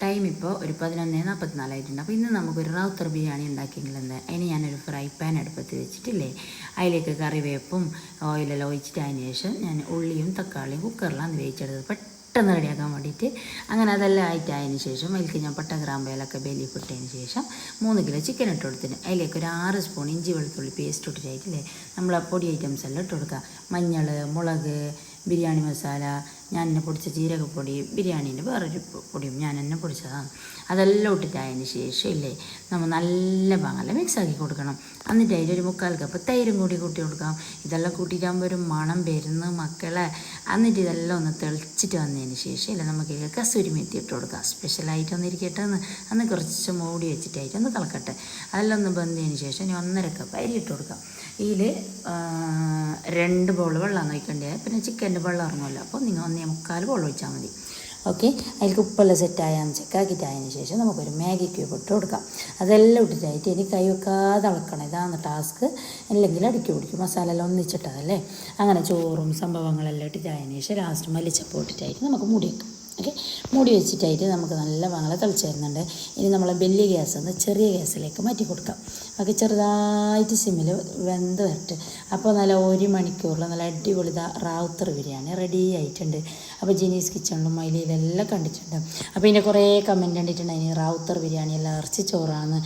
Time ഇപ്പോൾ ഒരു പതിനൊന്ന് നാൽപ്പത്തിനാലായിട്ടുണ്ട് അപ്പോൾ ഇന്ന് നമുക്കൊരു റൗത്തർ ബിരിയാണി ഉണ്ടാക്കിയെങ്കിലെന്ന് അതിന് ഞാനൊരു ഫ്രൈ പാൻ അടുപ്പത്ത് വെച്ചിട്ടില്ലേ? അതിലേക്ക് കറിവേപ്പും ഓയിലെല്ലാം ഒഴിച്ചിട്ട് അതിന് ശേഷം ഞാൻ ഉള്ളിയും തക്കാളിയും കുക്കറിലാണ് വേവിച്ചെടുത്തത്. പെട്ടെന്ന് റെഡിയാക്കാൻ വേണ്ടിയിട്ട്. അങ്ങനെ അതെല്ലാം ആയിട്ടായതിന് ശേഷം അതിലേക്ക് ഞാൻ പട്ട ഗ്രാമ്പയിലൊക്കെ ബലി ഇട്ടതിന് ശേഷം മൂന്ന് കിലോ ചിക്കൻ ഇട്ട് കൊടുത്തിന് അതിലേക്ക് ഒരു ആറ് സ്പൂൺ ഇഞ്ചി വെളുത്തുള്ളി പേസ്റ്റ് ഇട്ടിട്ടായിട്ടില്ലേ നമ്മൾ പൊടി ഐറ്റംസ് എല്ലാം ഇട്ട് കൊടുക്കുക. മഞ്ഞൾ മുളക് ബിരിയാണി മസാല ഞാൻ എന്നെ പൊടിച്ച ജീരകപ്പൊടി ബിരിയാണീന്റെ വേറൊരു പൊടിയും ഞാൻ എന്നെ പൊടിച്ചതാണ് അതെല്ലാം ഇട്ടിട്ടായതിന് ശേഷം ഇല്ലേ നമ്മൾ നല്ല പാങ്ങല മിക്സാക്കി കൊടുക്കണം. എന്നിട്ട് അതിലൊരു മുക്കാൽ കപ്പ് തൈരും കൂടി കൂട്ടി കൊടുക്കാം. ഇതെല്ലാം കൂട്ടിയിട്ടാകുമ്പോൾ ഒരു മണം വരുന്ന മക്കളെ. എന്നിട്ട് ഇതെല്ലാം ഒന്ന് തെളിച്ചിട്ട് വന്നതിന് ശേഷം ഇല്ല നമുക്ക് കസൂരി മെത്തി ഇട്ട് കൊടുക്കാം. സ്പെഷ്യലായിട്ട് ഒന്ന് ഇരിക്കട്ടെ എന്ന്. അന്ന് കുറച്ച് മൂടി വെച്ചിട്ടായിട്ട് ഒന്ന് കളക്കട്ടെ അതെല്ലാം ഒന്ന് ബന്ധതിന് ശേഷം ഇനി ഒന്നര കപ്പ് അരി ഇട്ട് കൊടുക്കാം. ഇതിൽ രണ്ട് ബോൾ വെള്ളം ഒഴിക്കേണ്ടത് പിന്നെ ചിക്കന്റെ വെള്ളം ഇറങ്ങുമല്ലോ. അപ്പോൾ നിങ്ങൾ ഒന്നേ മുക്കാൽ വെള്ളം ഒഴിച്ചാൽ മതി. ഓക്കെ അതിലേക്ക് ഉപ്പെല്ലാം സെറ്റായ ചെക്കാക്കിയിട്ടായതിന് ശേഷം നമുക്കൊരു മാഗി ക്യൂബ് ഇട്ട് കൊടുക്കാം. അതെല്ലാം ഇട്ടിട്ടായിട്ട് ഇനി കൈ വെക്കാതെ അളക്കണം. ഇതാണ് ടാസ്ക് അല്ലെങ്കിൽ അടുക്കി പിടിക്കും. മസാല എല്ലാം ഒന്നിച്ചിട്ടതല്ലേ? അങ്ങനെ ചോറും സംഭവങ്ങളെല്ലാം ഇട്ടിട്ടായതിന് ശേഷം ലാസ്റ്റ് മല്ലിച്ചപ്പ് ഇട്ടിട്ടായിട്ട് നമുക്ക് മൂടി വെക്കാം. ഓക്കെ മൂടി വെച്ചിട്ടായിട്ട് നമുക്ക് നല്ല വങ്ങള തിളച്ച് വരുന്നുണ്ട്. ഇനി നമ്മൾ വലിയ ഗ്യാസ് ഒന്ന് ചെറിയ ഗ്യാസിലേക്ക് മാറ്റി കൊടുക്കാം. ഒക്കെ ചെറുതായിട്ട് സിമ്മിൽ വെന്ത് വരട്ടെ. അപ്പോൾ നല്ല ഒരു മണിക്കൂറിൽ നല്ല അടിപൊളി റാവുത്തർ ബിരിയാണി റെഡി ആയിട്ടുണ്ട്. അപ്പോൾ ജിനീസ് കിച്ചണിലും മൈലിയിലെല്ലാം കണ്ടിട്ടുണ്ട്. അപ്പോൾ ഇതിന്റെ കുറേ കമന്റ് കണ്ടിട്ടുണ്ട് അതിന് റാവുത്തർ ബിരിയാണി അല്ല ഇറച്ചി ചോറാണ്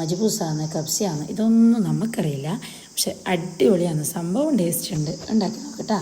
മജ്ബൂസാണ് കബ്സിയാണ്. ഇതൊന്നും നമുക്കറിയില്ല. പക്ഷെ അടിപൊളിയാണ്. സംഭവം ടേസ്റ്റ് ഉണ്ട്. ഉണ്ടാക്കി നോക്കട്ടാ